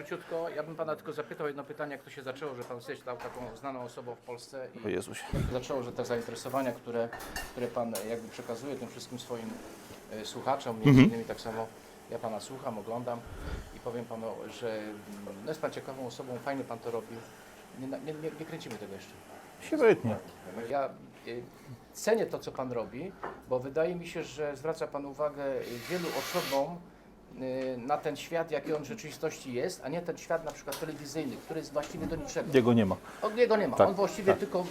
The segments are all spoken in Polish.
króciutko. Ja bym pana tylko zapytał jedno pytanie, jak to się zaczęło, że pan stał taką znaną osobą w Polsce O i Jezusie. jak to zaczęło, że te zainteresowania, które, które pan jakby przekazuje tym wszystkim swoim e, słuchaczom, między Mhm. innymi tak samo ja pana słucham, oglądam i powiem panu, że mm, no jest pan ciekawą osobą, fajnie pan to robi. Nie, na- nie, nie, nie kręcimy tego jeszcze. Świetnie. Ja y, cenię to, co Pan robi, bo wydaje mi się, że zwraca Pan uwagę y, wielu osobom na ten świat, jaki on w rzeczywistości jest, a nie ten świat na przykład telewizyjny, który jest właściwie do niczego. Jego nie ma. On jego nie ma. Tak, On właściwie tak. tylko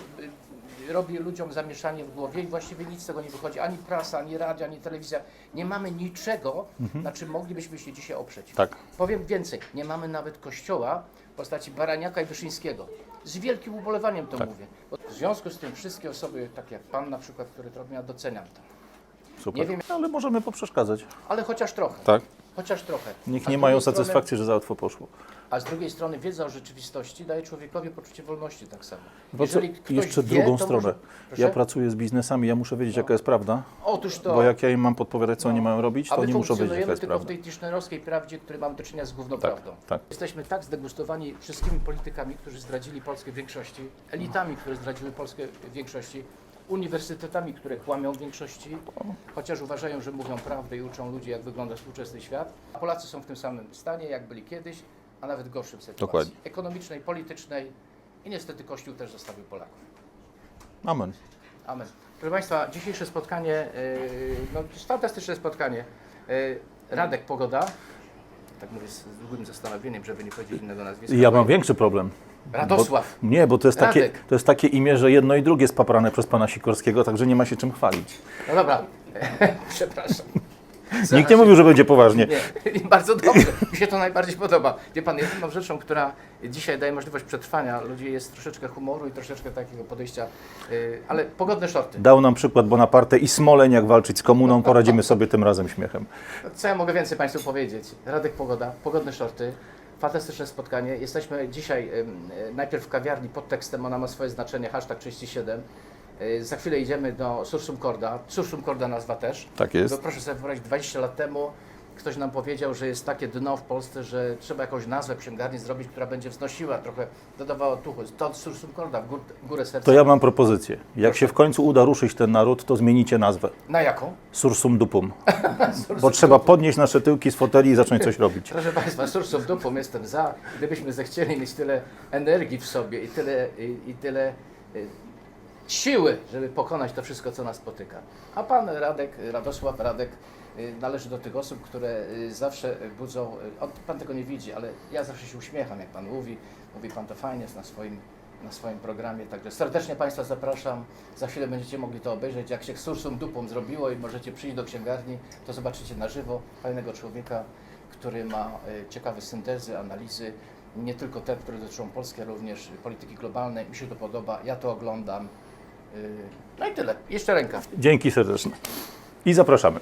y, robi ludziom zamieszanie w głowie i właściwie nic z tego nie wychodzi. Ani prasa, ani radio, ani telewizja. Nie mamy niczego, na czym moglibyśmy się dzisiaj oprzeć. Mhm. Tak. Powiem więcej, nie mamy nawet kościoła w postaci Baraniaka i Wyszyńskiego. Z wielkim ubolewaniem to Tak. mówię. W związku z tym wszystkie osoby, tak jak Pan na przykład, które to robią, ja doceniam to. Super. Nie wiem- Ale możemy poprzeszkadzać. Ale chociaż trochę. Tak. Chociaż trochę. Niech A nie mają strony- satysfakcji, że za łatwo poszło. A z drugiej strony wiedza o rzeczywistości daje człowiekowi poczucie wolności tak samo. Bo co, jeszcze wie, drugą stronę. Może... Ja pracuję z biznesami, ja muszę wiedzieć, jaka jest prawda, Otóż to. bo jak ja im mam podpowiadać, co oni mają robić, to oni muszą wiedzieć, jaka jest tylko w prawda. tej tischnerowskiej prawdzie, której mamy do czynienia z Tak, gównoprawdą. tak. Jesteśmy tak zdegustowani wszystkimi politykami, którzy zdradzili Polskę w większości, elitami, które zdradziły Polskę w większości, uniwersytetami, które kłamią w większości, chociaż uważają, że mówią prawdę i uczą ludzi, jak wygląda współczesny świat. A Polacy są w tym samym stanie, jak byli kiedyś, a nawet gorszym sytuacji. Dokładnie. Ekonomicznej, politycznej i niestety Kościół też zostawił Polaków. Amen. Amen. Proszę Państwa, dzisiejsze spotkanie, yy, no, fantastyczne spotkanie. Yy, Radek Pogoda, tak mówię z długim zastanowieniem, żeby nie powiedzieć innego nazwiska. Ja mam większy problem. Radosław. Bo, nie, bo to jest, takie, Radek. to jest takie imię, że jedno i drugie jest paprane przez pana Sikorskiego, także nie ma się czym chwalić. No dobra, przepraszam. Nikt nie mówił, że będzie poważnie. Nie, bardzo dobrze. Mi się to najbardziej podoba. Wie Pan, jedyną rzeczą, która dzisiaj daje możliwość przetrwania ludzi jest troszeczkę humoru i troszeczkę takiego podejścia, yy, ale pogodne shorty. Dał nam przykład Bonaparte i Smoleń, jak walczyć z komuną, poradzimy sobie tym razem śmiechem. Co ja mogę więcej Państwu powiedzieć? Radek Pogoda, pogodne shorty, fantastyczne spotkanie. Jesteśmy dzisiaj najpierw w kawiarni pod tekstem, ona ma swoje znaczenie, hashtag 37. E, Za chwilę idziemy do Sursum Corda, Sursum Corda nazwa też. Tak jest. Bo proszę sobie wyobrazić, 20 lat temu ktoś nam powiedział, że jest takie dno w Polsce, że trzeba jakąś nazwę księgarni zrobić, która będzie wznosiła, trochę dodawała tuchu. To Sursum Corda, w gór, górę serca. To ja mam propozycję. Jak się w końcu uda ruszyć ten naród, to zmienicie nazwę. Na jaką? Sursum dupum. Bo trzeba podnieść nasze tyłki z foteli i zacząć coś robić. Proszę Państwa, sursum dupą jestem za. Gdybyśmy zechcieli mieć tyle energii w sobie i tyle, i, i tyle y, siły, żeby pokonać to wszystko, co nas spotyka. A Pan Radek, Radosław Radek y, należy do tych osób, które y, zawsze budzą, y, Pan tego nie widzi, ale ja zawsze się uśmiecham, jak Pan mówi. Mówi Pan to fajnie jest na swoim, na swoim programie, także serdecznie Państwa zapraszam. Za chwilę będziecie mogli to obejrzeć, jak się sursum dupą zrobiło i możecie przyjść do księgarni, to zobaczycie na żywo fajnego człowieka, który ma ciekawe syntezy, analizy, nie tylko te, które dotyczą Polski, ale również polityki globalnej. Mi się to podoba, ja to oglądam. No i tyle. Jeszcze ręka. Dzięki serdeczne. I zapraszamy.